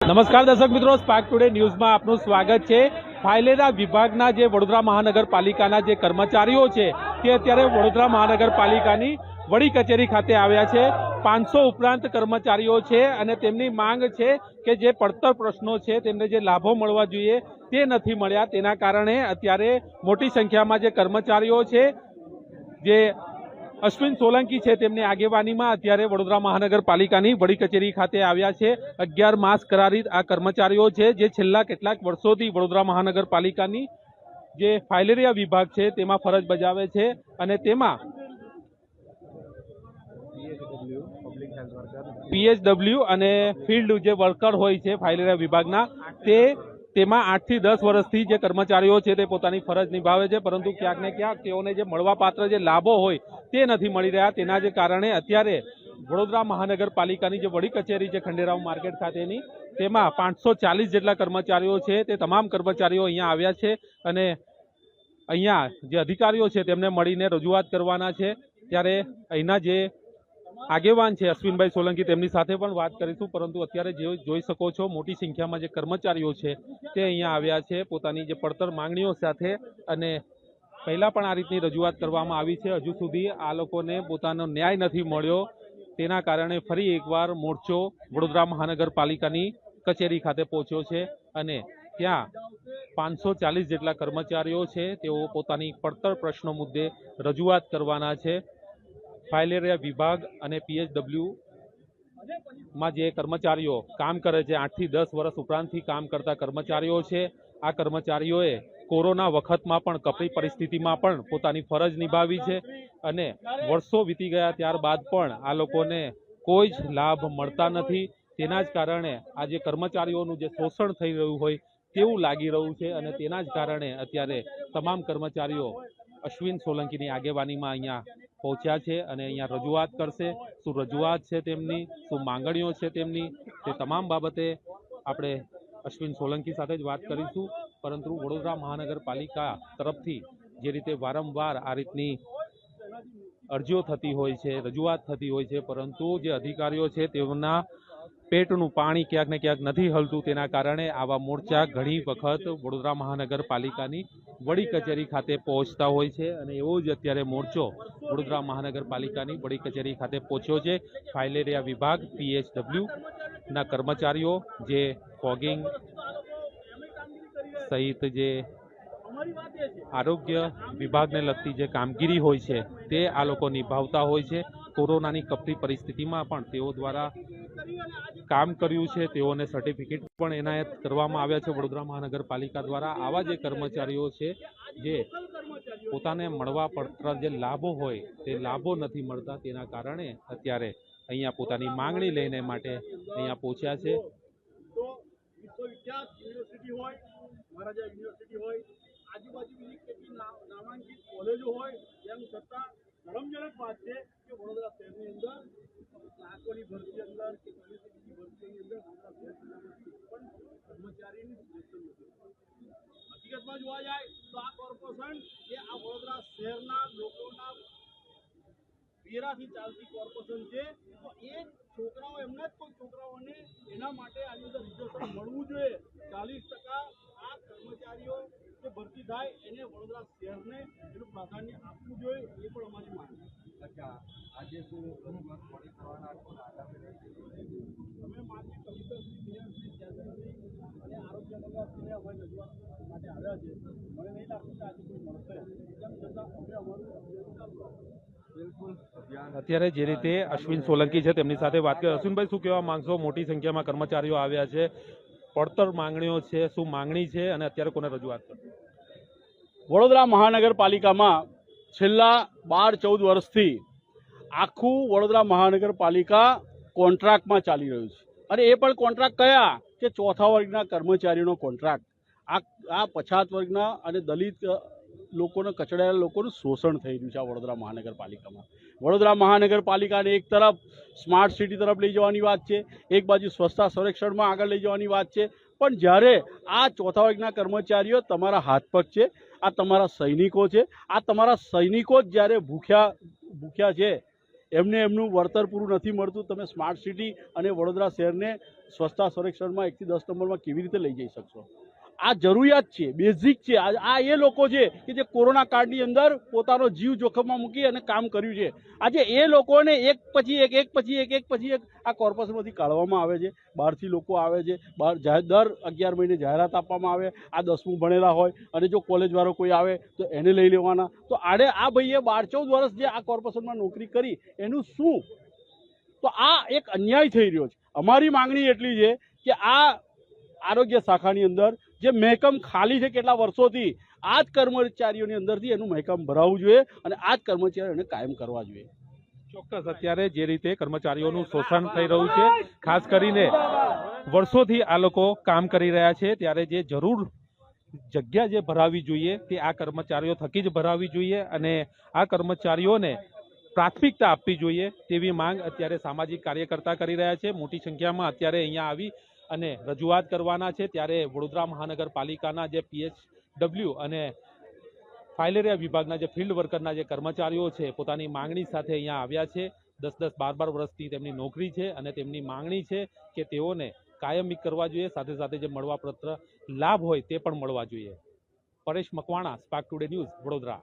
નમસ્કાર દર્શક મિત્રો સ્પાર્ક ટુડે ન્યૂઝમાં આપનું સ્વાગત છે. ફાઇલેરા વિભાગના જે વડોદરા મહાનગરપાલિકાના જે કર્મચારીઓ છે, તે અત્યારે વડોદરા મહાનગરપાલિકાની વડી કચેરી ખાતે આવ્યા છે. પાંચસો ઉપરાંત કર્મચારીઓ છે અને તેમની માંગ છે કે જે પડતર પ્રશ્નો છે, તેમને જે લાભો મળવા જોઈએ, તે નથી મળ્યા. તેના કારણે અત્યારે મોટી સંખ્યામાં જે કર્મચારીઓ છે, જે અશ્વિન સોલંકી છે તેમની આગેવાનીમાં અત્યારે વડોદરા મહાનગરપાલિકાની વડી કચેરી ખાતે આવ્યા છે. અગિયાર માસ કરારી આ કર્મચારીઓ છે, જે છેલ્લા કેટલાક વર્ષોથી વડોદરા મહાનગરપાલિકાની જે ફાઇલેરિયા વિભાગ છે, તેમાં ફરજ બજાવે છે અને તેમાં પીએચડબલ્યુ અને ફિલ્ડ જે વર્કર હોય છે ફાઇલેરિયા વિભાગના, તે તેમાં આઠથી દસ વર્ષથી જે કર્મચારીઓ છે તે પોતાની ફરજ નિભાવે છે, પરંતુ ક્યાંક ને ક્યાંક તેઓને જે મળવાપાત્ર જે લાભો હોય તે નથી મળી રહ્યા. તેના જે કારણે અત્યારે વડોદરા મહાનગરપાલિકાની જે વડી કચેરી છે ખંડેરાવ માર્કેટ ખાતેની, તેમાં પાંચસો ચાલીસ જેટલા કર્મચારીઓ છે, તે તમામ કર્મચારીઓ અહીંયા આવ્યા છે અને અહીંયા જે અધિકારીઓ છે તેમને મળીને રજૂઆત કરવાના છે. ત્યારે અહીંના જે આગેવાન છે અશ્વિનભાઈ સોલંકી, તેમની સાથે પણ વાત કરીશું, પરંતુ અત્યારે જે જોઈ શકો છો, મોટી સંખ્યામાં જે કર્મચારીઓ છે તે અહીંયા આવ્યા છે, પોતાની જે પડતર માંગણીઓ સાથે અને પહેલાં પણ આ રીતની રજૂઆત કરવામાં આવી છે. હજુ સુધી આ લોકોને પોતાનો ન્યાય નથી મળ્યો. તેના કારણે ફરી એકવાર મોરચો વડોદરા મહાનગરપાલિકાની કચેરી ખાતે પહોંચ્યો છે અને ત્યાં પાંચસો ચાલીસ જેટલા કર્મચારીઓ છે, તેઓ પોતાની પડતર પ્રશ્નો મુદ્દે રજૂઆત કરવાના છે. ફાઇલેરિયા વિભાગ અને પીએચડબલ્યુ માં જે કર્મચારીઓ કામ કરે છે, આઠથી દસ વર્ષ ઉપરાંતથી કામ કરતા કર્મચારીઓ છે, આ કર્મચારીઓએ કોરોના વખતમાં પણ કપરી પરિસ્થિતિમાં પણ પોતાની ફરજ નિભાવી છે અને વર્ષો વીતી ગયા ત્યારબાદ પણ આ લોકોને કોઈ જ લાભ મળતા નથી. તેના જ કારણે આ જે કર્મચારીઓનું જે શોષણ થઈ રહ્યું હોય તેવું લાગી રહ્યું છે અને તેના જ કારણે અત્યારે તમામ કર્મચારીઓ અશ્વિન સોલંકીની આગેવાનીમાં અહીંયા પહોંચ્યા છે અને અહીંયા રજૂઆત કરશે. શું રજૂઆત છે તેમની? શું માંગણીઓ છે તેમની? તે તમામ બાબતે આપણે અશ્વિન સોલંકી સાથે જ વાત કરીશું. પરંતુ વડોદરા મહાનગરપાલિકા તરફથી જે રીતે વારંવાર આ રીતની અરજીઓ થતી હોય છે, રજૂઆત થતી હોય છે, પરંતુ જે અધિકારીઓ છે તેમના પેટનું પાણી ક્યાંક ને ક્યાંક નથી હલતું. તેના કારણે આવા મોરચા ઘણી વખત વડોદરા મહાનગરપાલિકાની વડી કચેરી ખાતે પહોંચતા હોય છે અને એવો જ અત્યારે મોરચો વડોદરા મહાનગરપાલિકાની વડી કચેરી ખાતે પહોંચ્યો છે. ફાઇલેરિયા વિભાગ પીએચડબલ્યુના કર્મચારીઓ, જે ફોગિંગ સહિત જે આરોગ્ય વિભાગને લગતી જે કામગીરી હોય છે, તે આ લોકો નિભાવતા હોય છે. કોરોનાની કપરી પરિસ્થિતિમાં પણ તેઓ દ્વારા કામ કર્યું છે, તેઓને સર્ટિફિકેટ પણ એનાયત કરવામાં આવ્યા છે વડોદરા મહાનગરપાલિકા દ્વારા. આવા જે કર્મચારીઓ છે, જે પોતાને મળવા પડતા જે લાભો હોય, તે લાભો નથી મળતા તેના કારણે અત્યારે અહીંયા પોતાની માંગણી લઈને માટે અહીંયા પહોંચ્યા છે. આજુબાજુ કોલેજો હોય તેમ છતાં શરમજનક વાત છે કે વડોદરા શહેરની અંદર લાખોની ભરતી અંદર કે ગમે તે બીજી ભરતીની અંદર વડોદરા શહેર જિલ્લામાંથી એક પણ કર્મચારીની સિલેક્શન નથી હકીકતમાં જોવા જાય તો આ કોર્પોરેશન એ આ વડોદરા શહેરના લોકોના વેરાથી ચાલતી કોર્પોરેશન છે. તો એ છોકરાઓ એમના જ કોઈ છોકરાઓને એના માટે આની અંદર રિઝર્વેશન મળવું જોઈએ. ચાલીસ ટકા આ કર્મચારીઓ જે ભરતી થાય એને વડોદરા શહેરને એનું પ્રાધાન્ય આપવું જોઈએ એ પણ અમારી માંગ અચ્છા આજે શું મોડી કરવાના છો અમે માન્ય કમિશનરશ્રી મેયરશ્રી ચેરમેનશ્રી અને આરોગ્ય મંત્રીને અમે રજૂઆત માટે આવ્યા છે મને નહીં લાગતું કે આજે કોઈ મળશે તેમ છતાં અમે અમારું અભિયાન ચાલુ રાખીશું બિલકુલ અભિયાન અત્યારે જે રીતે અશ્વિન સોલંકી છે, તેમની સાથે વાત કરી. અશ્વિનભાઈ, શું કહેવા માંગશો? મોટી સંખ્યામાં કર્મચારીઓ આવ્યા છે. પડતર માંગણીઓ છે, શું માંગણી છે? અને અત્યારે કોને રજૂઆત કરશે? વડોદરા મહાનગરપાલિકામાં છેલ્લા બાર, ચૌદ વર્ષથી આખું વડોદરા મહાનગરપાલિકા કોન્ટ્રાક્ટમાં ચાલી રહ્યું છે. અને એ પણ કોન્ટ્રાક્ટ કયા? કે ચોથા વર્ગના કર્મચારીનો કોન્ટ્રાક્ટ. આ આ પછાત વર્ગના અને દલિત લોકોને કચડાયેલા લોકોનું શોષણ થઈ રહ્યું છે આ વડોદરા મહાનગરપાલિકામાં. વડોદરા મહાનગરપાલિકાને એક તરફ સ્માર્ટ સિટી તરફ લઈ જવાની વાત છે, એક બાજુ સ્વચ્છતા સંરક્ષણમાં આગળ લઈ જવાની વાત છે, પણ જ્યારે આ ચોથા વર્ગના કર્મચારીઓ તમારા હાથ પગ છે, આ તમારા સૈનિકો છે, આ તમારા સૈનિકો જ જ્યારે ભૂખ્યા ભૂખ્યા છે, એમને એમનું વળતર પૂરું નથી મળતું, તમે સ્માર્ટ સિટી અને વડોદરા શહેરને સ્વચ્છતા સંરક્ષણમાં એકથી દસ નંબરમાં કેવી રીતે લઈ જઈ શકશો? આ જરૂરિયાત છે, બેઝિક છે. આ એ લોકો છે કે જે કોરોના કાળની અંદર પોતાનો જીવ જોખમમાં મૂકી અને કામ કર્યું છે. આજે એ લોકોને એક પછી એક એક પછી એક એક પછી એક આ કોર્પોરેશનમાંથી કાઢવામાં આવે છે. બહારથી લોકો આવે છે. બહાર દર અગિયાર મહિને જાહેરાત આપવામાં આવે. આ દસમું ભણેલા હોય અને જો કોલેજવાળો કોઈ આવે તો એને લઈ લેવાના. તો આડે આ ભાઈએ બાર ચૌદ વર્ષ જે આ કોર્પોરેશનમાં નોકરી કરી, એનું શું? તો આ એક અન્યાય થઈ રહ્યો છે. અમારી માંગણી એટલી છે કે આ આરોગ્ય શાખાની અંદર જે મહેકમ ખાલી છે કેટલા વર્ષોથી, આ જ કર્મચારીઓની અંદરથી એનું મહેકમ ભરાવવું જોઈએ અને આ જ કર્મચારીઓને કાયમ કરવા જોઈએ. ચોક્કસ, અત્યારે જે રીતે કર્મચારીઓનું શોષણ થઈ રહ્યું છે, ખાસ કરીને વર્ષોથી આ લોકો કામ કરી રહ્યા છે, ત્યારે જે જરૂર જગ્યા જે ભરાવી જોઈએ, તે આ કર્મચારીઓ થકી જ ભરાવી જોઈએ અને આ કર્મચારીઓને પ્રાથમિકતા આપવી જોઈએ તેવી માંગ અત્યારે સામાજિક કાર્યકર્તા કરી રહ્યા છે. મોટી સંખ્યામાં અત્યારે અહીંયા આવી અને રજૂઆત કરવાના છે ત્યારે વડોદરા મહાનગરપાલિકાના જે પીએચડબલ્યુ અને ફાઇલેરિયા વિભાગના જે ફિલ્ડ વર્કરના જે કર્મચારીઓ છે પોતાની માંગણી સાથે અહીંયા આવ્યા છે. દસ દસ બાર બાર વર્ષથી તેમની નોકરી છે અને તેમની માંગણી છે કે તેઓને કાયમી કરવા જોઈએ. સાથે સાથે જે મળવાપત્ર લાભ હોય તે પણ મળવા જોઈએ. Paresh Makwana spark today news Vadodara.